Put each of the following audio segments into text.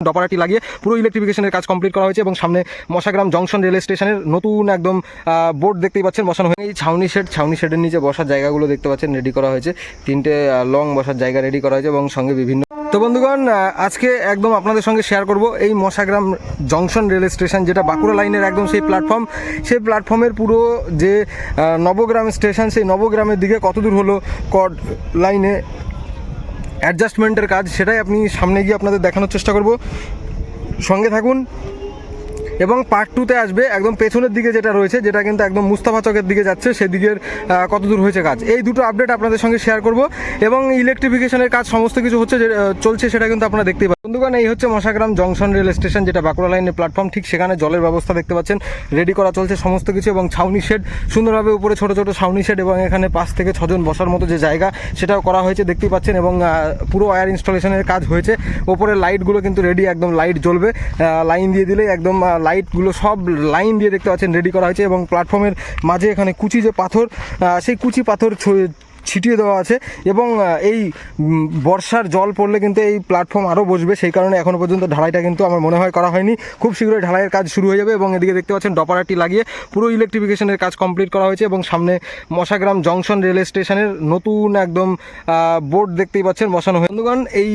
ডপারাটি লাগিয়ে পুরো ইলেকট্রিফিকেশনের কাজ কমপ্লিট করা হয়েছে এবং সামনে মশাগ্রাম জংশন রেল স্টেশনের নতুন একদম বোর্ড দেখতেই পাচ্ছেন বসানো হয়ে এই ছাউনি শেড ছাউনি শেডের নিচে বসার জায়গাগুলো দেখতে পাচ্ছেন রেডি করা হয়েছে। তিনটে লং বসার জায়গা রেডি করা হয়েছে এবং সঙ্গে বিভিন্ন তো বন্ধুগণ আজকে একদম আপনাদের সঙ্গে শেয়ার করব এই মশাগ্রাম জংশন রেল স্টেশন যেটা বাঁকুড়া লাইনের একদম সেই প্ল্যাটফর্ম সেই প্ল্যাটফর্মের পুরো যে নবগ্রাম স্টেশন সেই নবগ্রামের দিকে কতদূর হলো কড লাইনে অ্যাডজাস্টমেন্টের কাজ সেটাই আপনি সামনে গিয়ে আপনাদের দেখানোর চেষ্টা করব। সঙ্গে থাকুন। এবং পার্ট টুতে আসবে একদম পেছনের দিকে যেটা রয়েছে যেটা কিন্তু একদম মুস্তাফা চকের দিকে যাচ্ছে সেদিকের আহ, কতদূর হয়েছে কাজ। এই দুটো আপডেট আপনাদের সঙ্গে শেয়ার করব এবং ইলেকট্রিফিকেশনের কাজ সমস্ত কিছু হচ্ছে চলছে সেটা কিন্তু আপনারা দেখতেই পাচ্ছেন। বন্ধুগণ এই হচ্ছে মশাগ্রাম জংশন রেল স্টেশন যেটা বাঁকুড়া লাইনের প্ল্যাটফর্ম ঠিক সেখানে জলের ব্যবস্থা দেখতে পাচ্ছেন রেডি করা চলছে সমস্ত কিছু এবং ছাউনি শেড সুন্দরভাবে উপরে ছোট ছোট ছাউনি শেড এবং এখানে পাঁচ থেকে ছজন বসার মতো যে জায়গা সেটাও করা হয়েছে দেখতেই পাচ্ছেন এবং পুরো ওয়্যার ইনস্টলেশনের কাজ হয়েছে। ওপরে লাইটগুলো কিন্তু রেডি একদম লাইট জ্বলবে লাইন দিয়ে দিলে একদম লাইটগুলো সব লাইন দিয়ে দেখতে পাচ্ছেন রেডি করা হয়েছে এবং প্ল্যাটফর্মের মাঝে এখানে কুচি যে পাথর সেই কুচি পাথর ছিটিয়ে দেওয়া আছে এবং এই বর্ষার জল পড়লে কিন্তু এই প্ল্যাটফর্ম আরও বসবে। সেই কারণে এখনও পর্যন্ত ঢালাইটা কিন্তু আমার মনে হয় করা হয়নি। খুব শীঘ্রই ঢালাইয়ের কাজ শুরু হয়ে যাবে এবং এদিকে দেখতে পাচ্ছেন ডপারাটি লাগিয়ে পুরো ইলেকট্রিফিকেশনের কাজ কমপ্লিট করা হয়েছে এবং সামনে মশাগ্রাম জংশন রেল স্টেশনের নতুন একদম বোর্ড দেখতেই পাচ্ছেন বসানো হয়ে বন্ধুগণ, এই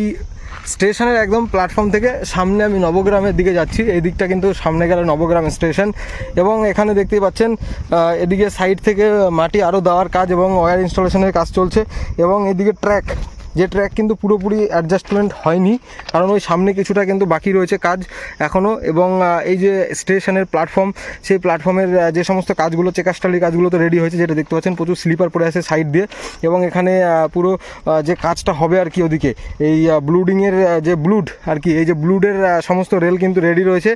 স্টেশনের একদম প্ল্যাটফর্ম থেকে সামনে আমি নবগ্রামের দিকে যাচ্ছি। এই দিকটা কিন্তু সামনে গেলে নবগ্রাম স্টেশন এবং এখানে দেখতেই পাচ্ছেন এদিকে সাইড থেকে মাটি আরও দেওয়ার কাজ এবং ওয়্যার ইনস্টলেশনের কাজ চলছে এবং এদিকে ট্র্যাক যে ট্র্যাক কিন্তু পুরোপুরি অ্যাডজাস্টমেন্ট হয়নি, কারণ ওই সামনে কিছুটা কিন্তু বাকি রয়েছে কাজ এখনও এবং এই যে স্টেশনের প্ল্যাটফর্ম সেই প্ল্যাটফর্মের যে সমস্ত কাজগুলো চেকাস্টালি কাজগুলো তো রেডি হয়েছে, যেটা দেখতে পাচ্ছেন, প্রচুর স্লিপার পড়ে আছে সাইড দিয়ে এবং এখানে পুরো যে কাজটা হবে আর কি ওদিকে, এই ব্লুডিংয়ের যে ব্লুড আর কি, এই যে ব্লুডের সমস্ত রেল কিন্তু রেডি রয়েছে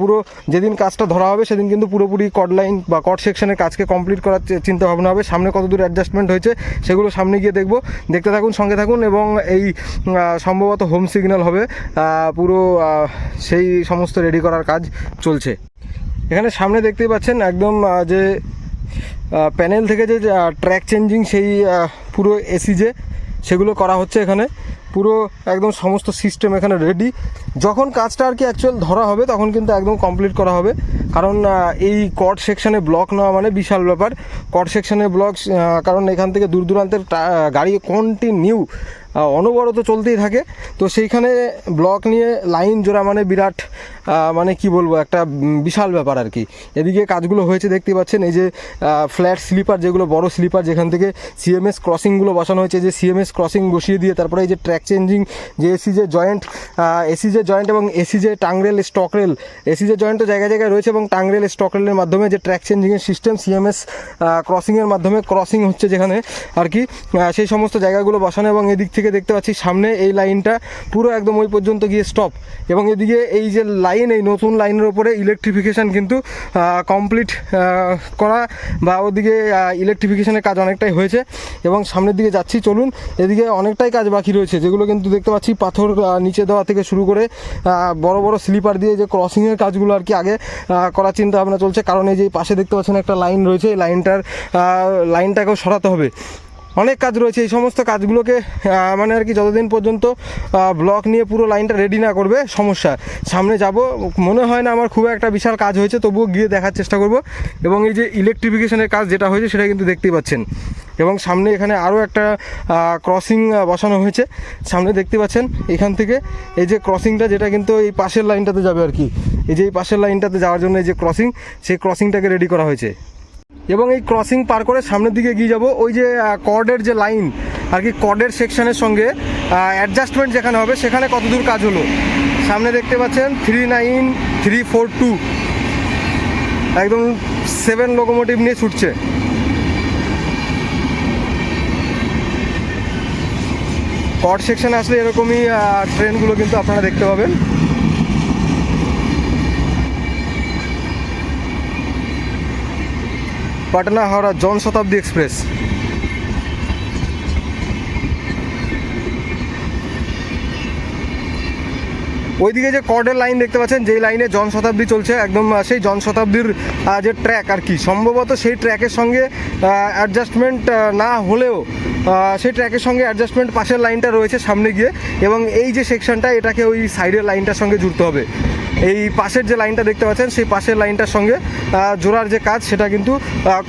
পুরো যেদিন কাজটা ধরা হবে, সেদিন কিন্তু পুরোপুরি কড লাইন বা কড সেকশনের কাজকে কমপ্লিট করার চিন্তা ভাবনা হবে। সামনে কতদূর অ্যাডজাস্টমেন্ট হয়েছে, সেগুলো সামনে গিয়ে দেখব। দেখতে থাকুন, সঙ্গে থাকুন। এবং এই সম্ভবত হোম সিগন্যাল হবে পুরো সেই সমস্ত রেডি করার কাজ চলছে। এখানে সামনে দেখতেই পাচ্ছেন একদম যে প্যানেল থেকে যে ট্র্যাক চেঞ্জিং সেই পুরো এসি যে, সেগুলো করা হচ্ছে এখানে। পুরো একদম সমস্ত সিস্টেম এখানে রেডি যখন কাজটা আর কি অ্যাকচুয়াল ধরা হবে, তখন কিন্তু একদম কমপ্লিট করা হবে। কারণ এই কট সেকশানে ব্লক নেওয়া মানে বিশাল ব্যাপার। কট সেকশানে ব্লক কারণ এখান থেকে দূর দূরান্তের গাড়ি কন্টিনিউ অনবরত চলতেই থাকে। তো সেইখানে ব্লক নিয়ে লাইন জোড়া মানে বিরাট মানে কি বলব, একটা বিশাল ব্যাপার আর কি। এদিকে কাজগুলো হয়েছে, দেখতে পাচ্ছেন, এই যে ফ্ল্যাট স্লিপার যেগুলো বড় স্লিপার যেখান থেকে সিএমএস ক্রসিংগুলো বসানো হয়েছে যে সিএমএস ক্রসিং বসিয়ে দিয়ে, তারপরে এই যে ট্র্যাক চেঞ্জিং যে এসি যে জয়েন্ট এসি যে জয়েন্ট এবং এসি যে tongue rail stock rail AC যে জয়েন্ট তো জায়গায় জায়গায় রয়েছে এবং টাংরেল স্টক রেলের মাধ্যমে যে ট্র্যাক চেঞ্জিংয়ের সিস্টেম সিএমএস ক্রসিংয়ের মাধ্যমে ক্রসিং হচ্ছে যেখানে আর কি সেই সমস্ত জায়গাগুলো বসানো এবং এদিক থেকে দেখতে পাচ্ছি সামনে এই লাইনটা পুরো একদম ওই পর্যন্ত গিয়ে স্টপ এবং এদিকে এই যে লাইন এই নতুন লাইনের ওপরে ইলেকট্রিফিকেশান কিন্তু কমপ্লিট করা বা ওদিকে ইলেকট্রিফিকেশানের কাজ অনেকটাই হয়েছে। এবং সামনের দিকে যাচ্ছি, চলুন, এদিকে অনেকটাই কাজ বাকি রয়েছে, যেগুলো কিন্তু দেখতে পাচ্ছি পাথর নিচে দেওয়া থেকে শুরু করে বড় বড় স্লিপার দিয়ে যে ক্রসিংয়ের কাজগুলো আর কি আগে করার চিন্তা ভাবনা চলছে। কারণ এই যে পাশে দেখতে পাচ্ছেন একটা লাইন রয়েছে, এই লাইনটার লাইনটাকেও সরাতে হবে। অনেক কাজ রয়েছে, এই সমস্ত কাজগুলোকে মানে আর কি যতদিন পর্যন্ত ব্লক নিয়ে পুরো লাইনটা রেডি না করবে, সমস্যা। সামনে যাব, মনে হয় না আমার খুব একটা বিশাল কাজ হয়েছে, তবুও গিয়ে দেখার চেষ্টা করব। এবং এই যে ইলেকট্রিফিকেশনের কাজ যেটা হয়েছে, সেটা কিন্তু দেখতেই পাচ্ছেন। এবং সামনে এখানে আরও একটা ক্রসিং বসানো হয়েছে। সামনে দেখতে পাচ্ছেন, এখান থেকে এই যে ক্রসিংটা যেটা কিন্তু এই পাশের লাইনটাতে যাবে আর কি। এই যে এই পাশের লাইনটাতে যাওয়ার জন্য এই যে ক্রসিং সেই ক্রসিংটাকে রেডি করা হয়েছে। এবং এই ক্রসিং পার করে সামনের দিকে এগিয়ে যাব। ওই যে কর্ডের যে লাইন আর কি কর্ডের সেকশনের সঙ্গে অ্যাডজাস্টমেন্ট যেখানে হবে, সেখানে কতদূর কাজ হলো? সামনে দেখতে পাচ্ছেন three nine three four two একদম সেভেন লোকোমোটিভ নিয়ে ছুটছে। কর্ড সেকশনে আসলে এরকমই ট্রেনগুলো কিন্তু আপনারা দেখতে পাবেন। পাটনা হাওড়া জন শতাব্দী এক্সপ্রেস। ওইদিকে যে কর্ডের লাইন দেখতে পাচ্ছেন, যেই লাইনে জন শতাব্দী চলছে, একদম সেই জন শতাব্দীর যে ট্র্যাক আর কি। সম্ভবত সেই ট্র্যাকের সঙ্গে অ্যাডজাস্টমেন্ট না হলেও সেই ট্র্যাকের সঙ্গে অ্যাডজাস্টমেন্ট পাশের লাইনটা রয়েছে সামনে গিয়ে, এবং এই যে সেকশনটা এটাকে ওই সাইডের লাইনটার সঙ্গে জুড়তে হবে। এই পাশের যে লাইনটা দেখতে পাচ্ছেন, সেই পাশের লাইনটার সঙ্গে জোড়ার যে কাজ, সেটা কিন্তু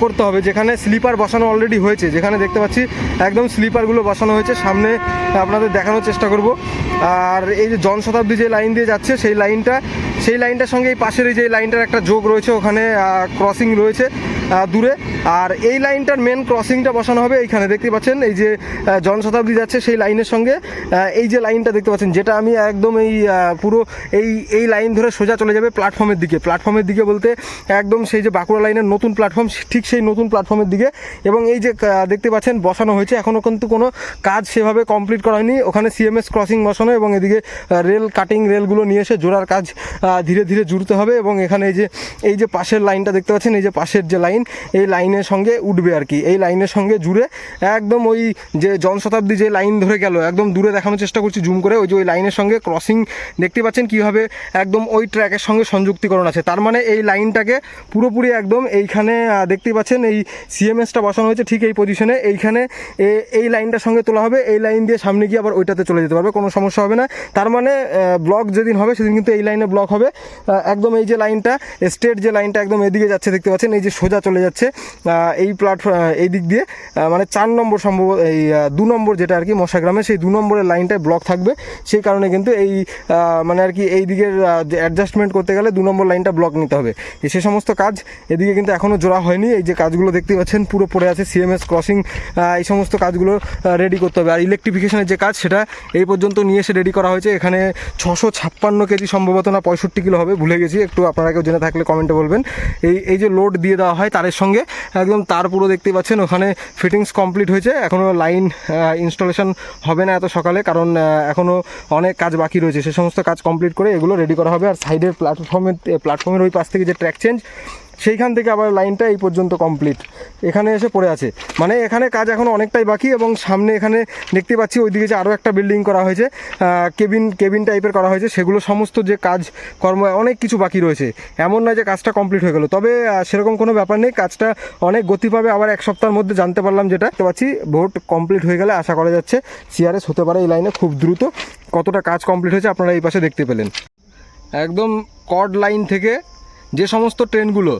করতে হবে। যেখানে স্লিপার বসানো অলরেডি হয়েছে, যেখানে দেখতে পাচ্ছি একদম স্লিপারগুলো বসানো হয়েছে। সামনে আপনাদের দেখানোর চেষ্টা করব। আর এই যে জন শতাব্দী যে লাইন দিয়ে যাচ্ছে, সেই লাইনটা, সেই লাইনটার সঙ্গে এই পাশের এই যে লাইনটার একটা যোগ রয়েছে, ওখানে ক্রসিং রয়েছে। দূরে। আর এই লাইনটার মেন ক্রসিংটা বসানো হবে এইখানে। দেখতে পাচ্ছেন এই যে আহ, জন শতাব্দী যাচ্ছে সেই লাইনের সঙ্গে। এই যে লাইনটা দেখতে পাচ্ছেন যেটা আমি একদম এই পুরো এই এই লাইন ধরে সোজা চলে যাবে প্ল্যাটফর্মের দিকে। প্ল্যাটফর্মের দিকে বলতে একদম সেই যে বাঁকুড়া লাইনের নতুন প্ল্যাটফর্ম ঠিক সেই নতুন প্ল্যাটফর্মের দিকে। এবং এই যে দেখতে পাচ্ছেন বসানো হয়েছে। এখনও কিন্তু কোনো কাজ সেভাবে কমপ্লিট করা হয়নি। ওখানে সিএমএস ক্রসিং বসানো এবং এদিকে রেল কাটিং রেলগুলো নিয়ে এসে জোড়ার কাজ ধীরে ধীরে জুড়তে হবে। এবং এখানে এই যে এই যে পাশের লাইনটা দেখতে পাচ্ছেন এই যে পাশের যে লাইন এই লাইনের সঙ্গে উঠবে আর কি। এই লাইনের সঙ্গে জুড়ে একদম ওই যে জন শতাব্দী যে লাইন ধরে গেল, একদম দূরে দেখানোর চেষ্টা করছি জুম করে। ওই যে ওই লাইনের সঙ্গে ক্রসিং দেখতে পাচ্ছেন কীভাবে একদম ওই ট্র্যাকের সঙ্গে সংযুক্তিকরণ আছে। তার মানে এই লাইনটাকে পুরোপুরি একদম এইখানে দেখতে পাচ্ছেন, এই সিএমএসটা বসানো হয়েছে ঠিক এই পজিশনে এইখানে এই লাইনটার সঙ্গে তোলা হবে, এই লাইন দিয়ে সামনে গিয়ে আবার ওইটাতে চলে যেতে পারবে, কোনো সমস্যা হবে না। তার মানে ব্লক যেদিন হবে, সেদিন কিন্তু এই লাইনে ব্লক হবে। একদম এই যে লাইনটা স্টেট যে লাইনটা একদম এদিকে যাচ্ছে, দেখতে পাচ্ছেন, এই যে সোজা চলে যাচ্ছে। এই প্ল্যাটফর্ম এই দিক দিয়ে মানে চার নম্বর সম্ভব, এই দু নম্বর যেটা আর কি মশাগ্রামে, সেই দু নম্বরের লাইনটায় ব্লক থাকবে। সেই কারণে কিন্তু এই মানে আর কি এই দিকের অ্যাডজাস্টমেন্ট করতে গেলে দু নম্বর লাইনটা ব্লক নিতে হবে। সে সমস্ত কাজ এদিকে কিন্তু এখনও জোড়া হয়নি। এই যে কাজগুলো দেখতে পাচ্ছেন, পুরো পড়ে আছে সিএমএস ক্রসিং এই সমস্ত কাজগুলো রেডি করতে হবে। আর ইলেকট্রিফিকেশনের যে কাজ, সেটা এই পর্যন্ত নিয়ে এসে রেডি করা হয়েছে। এখানে ছশো ছাপ্পান্ন কেজি সম্ভবত না পঁয়ষট্টি কিলো হবে। ভুলে গেছি, একটু আপনারা কেউ জেনে থাকলে কমেন্টে বলবেন। এই এই যে লোড দিয়ে দেওয়া হয় তারের সঙ্গে। একদম তার পুরো দেখতে পাচ্ছেন, ওখানে ফিটিংস কমপ্লিট হয়েছে। এখনও লাইন ইনস্টলেশন হবে না এত সকালে, কারণ এখনও অনেক কাজ বাকি রয়েছে। সে সমস্ত কাজ কমপ্লিট করে এগুলো রেডি করা হবে। আর সাইডের প্ল্যাটফর্মের প্ল্যাটফর্মের ওই পাশ থেকে যে ট্র্যাক চেঞ্জ সেইখান থেকে আবার লাইনটা এই পর্যন্ত কমপ্লিট। এখানে এসে পড়ে আছে। মানে এখানে কাজ এখন অনেকটাই বাকি এবং সামনে এখানে দেখতে পাচ্ছি ওইদিকে যে আরও একটা বিল্ডিং করা হয়েছে। কেবিন কেবিন টাইপের করা হয়েছে। সেগুলো সমস্ত যে কাজ, কর্ম, অনেক কিছু বাকি রয়েছে। এমন নয় যে কাজটা কমপ্লিট হয়ে গেলো। তবে সেরকম কোনো ব্যাপার নেই। কাজটা অনেক গতি পাবে। আবার এক সপ্তাহের মধ্যে জানতে পারলাম যেটা। দেখতে পাচ্ছি ভোট কমপ্লিট হয়ে গেলে আশা করা যাচ্ছে সিআরএস হতে পারে এই লাইনে খুব দ্রুত। কতটা কাজ কমপ্লিট হয়েছে আপনারা এই পাশে দেখতে পেলেন। একদম কড লাইন থেকে যে সমস্ত ট্রেনগুলো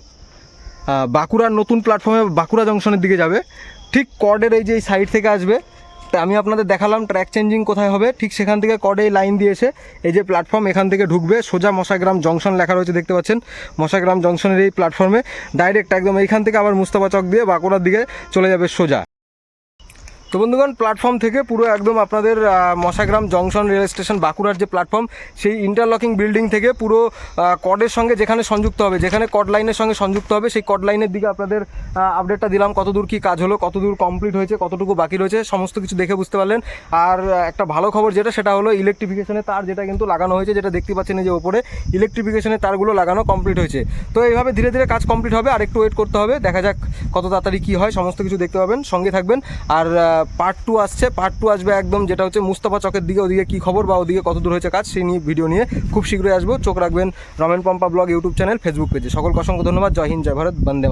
বাঁকুড়ার নতুন প্ল্যাটফর্মে বাঁকুড়া জংশনের দিকে যাবে, ঠিক কর্ডের এই যে এই সাইড থেকে আসবে, তা আমি আপনাদের দেখালাম ট্র্যাক চেঞ্জিং কোথায় হবে, ঠিক সেখান থেকে কর্ডে লাইন দিয়ে এসে এই যে প্ল্যাটফর্ম এখান থেকে ঢুকবে, সোজা মশাগ্রাম জংশন লেখা রয়েছে দেখতে পাচ্ছেন, মশাগ্রাম জংশনের এই প্ল্যাটফর্মে ডাইরেক্ট একদম এইখান থেকে আবার মুস্তাফা চক দিয়ে বাঁকুড়ার দিকে চলে যাবে সোজা। তো বন্ধুগণ প্ল্যাটফর্ম থেকে পুরো একদম আপনাদের মশাগ্রাম জংশন রেল স্টেশন বাঁকুড়ার যে প্ল্যাটফর্ম সেই ইন্টারলকিং বিল্ডিং থেকে পুরো কডের সঙ্গে যেখানে সংযুক্ত হবে, যেখানে কড লাইনের সঙ্গে সংযুক্ত হবে, সেই কড লাইনের দিকে আপনাদের আপডেটটা দিলাম, কতদূর কী কাজ হলো, কতদূর কমপ্লিট হয়েছে, কতটুকু বাকি রয়েছে, সমস্ত কিছু দেখে বুঝতে পারলেন। আর একটা ভালো খবর যেটা, সেটা হলো ইলেকট্রিফিকেশনের তার যেটা কিন্তু লাগানো হয়েছে, যেটা দেখতে পাচ্ছেন যে ওপরে ইলেকট্রিফিকেশনের তারগুলো লাগানো কমপ্লিট হয়েছে। তো এইভাবে ধীরে ধীরে কাজ কমপ্লিট হবে আর একটু ওয়েট করতে হবে, দেখা যাক কত তাড়াতাড়ি কী হয়, সমস্ত কিছু দেখতে পাবেন, সঙ্গে থাকবেন। আর পার্ট টু আসছে পার্ট টু আসবে একদম যেটা হচ্ছে মুস্তফা চকের দিকে, ওদিকে কী খবর বা ওদিকে কত দূর হয়েছে কাজ, সেই নিয়ে ভিডিও নিয়ে খুব শীঘ্রই আসব। চোখ রাখবেন Ramen Pampa blog YouTube channel Facebook পেজে সকল অসংখ্য ধন্যবাদ। জয় হিন্দ, জয় ভারত, বন্দে।